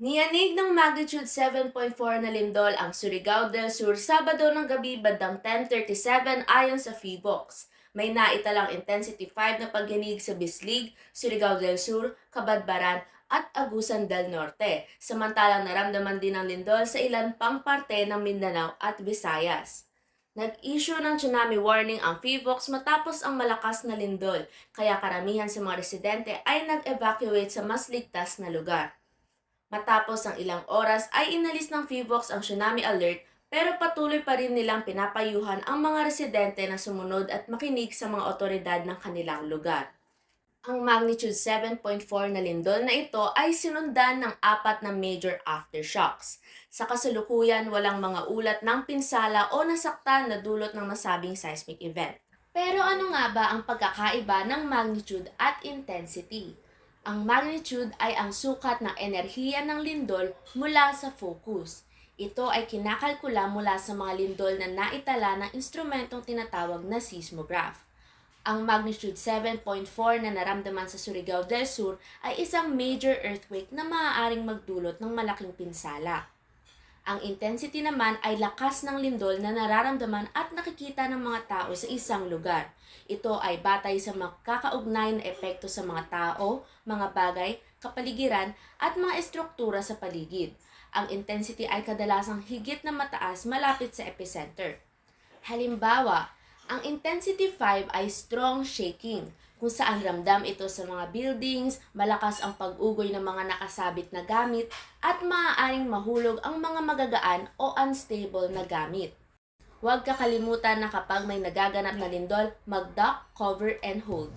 Niyanig ng magnitude 7.4 na lindol ang Surigao del Sur Sabado ng gabi bandang 10.37 ayon sa PHIVOX. May naitalang intensity 5 na pagyanig sa Bislig, Surigao del Sur, Kabadbaran at Agusan del Norte. Samantalang naramdaman din ng lindol sa ilan pang parte ng Mindanao at Visayas. Nag-issue ng tsunami warning ang PHIVOX matapos ang malakas na lindol, kaya karamihan sa mga residente ay nag-evacuate sa mas ligtas na lugar. Matapos ang ilang oras ay inalis ng PHIVOX ang tsunami alert pero patuloy pa rin nilang pinapayuhan ang mga residente na sumunod at makinig sa mga otoridad ng kanilang lugar. Ang magnitude 7.4 na lindol na ito ay sinundan ng apat na major aftershocks. Sa kasalukuyan, walang mga ulat ng pinsala o nasaktan na dulot ng nasabing seismic event. Pero ano nga ba ang pagkakaiba ng magnitude at intensity? Ang magnitude ay ang sukat ng enerhiya ng lindol mula sa focus. Ito ay kinakalkula mula sa mga lindol na naitala ng instrumentong tinatawag na seismograph. Ang magnitude 7.4 na naramdaman sa Surigao del Sur ay isang major earthquake na maaaring magdulot ng malaking pinsala. Ang intensity naman ay lakas ng lindol na nararamdaman at nakikita ng mga tao sa isang lugar. Ito ay batay sa makakaugnay na epekto sa mga tao, mga bagay, kapaligiran at mga estruktura sa paligid. Ang intensity ay kadalasang higit na mataas malapit sa epicenter. Halimbawa, ang intensity 5 ay strong shaking, kung saan ramdam ito sa mga buildings, malakas ang pag-ugoy ng mga nakasabit na gamit, at maaaring mahulog ang mga magagaan o unstable na gamit. Huwag kakalimutan na kapag may nagaganap na lindol, mag-duck, cover, and hold.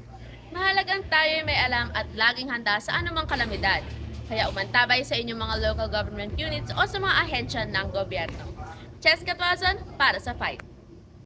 Mahalagang tayo may alam at laging handa sa anumang kalamidad. Kaya umantabay sa inyong mga local government units o sa mga ahensya ng gobyerno. Cheska Tuazon para sa Fight!